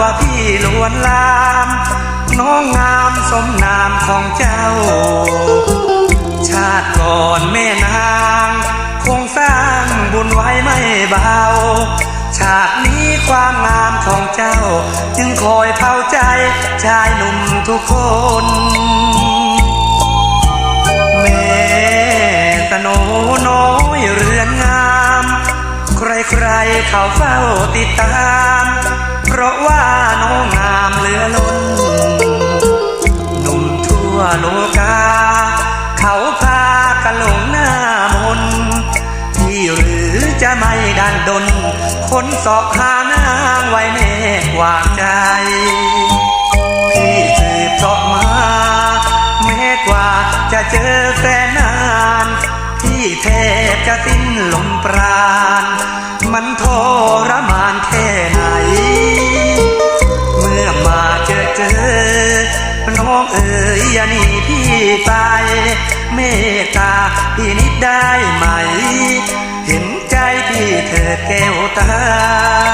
ว่าพี่ลวนลาม น้องงามสมนามของเจ้า ชาติก่อนแม่นาง คงสร้างบุญไว้ไม่เบา ชาตินี้ความงามของเจ้า จึงคอยเผาใจชายหนุ่มทุกคนแม่สโนน้อยเรือนงาม ใครๆเขาเฝ้าติดตาม เพราะว่าน้องงามเหลือล้นหนุ่มทั่วโลกา เขาพากันหลงหน้ามนที่หรือจะไม่ดันดน คนสอบหานางไว้เนตวางใจพี่สืบเสอบมา แม้กว่าจะเจอแฟนนานพี่แทบจะสิ้นลมปราณ เอ๋ยอย่าหนีพี่ไปเมตตาพี่นิดได้ไหม เห็นใจพี่เธอแก้วตา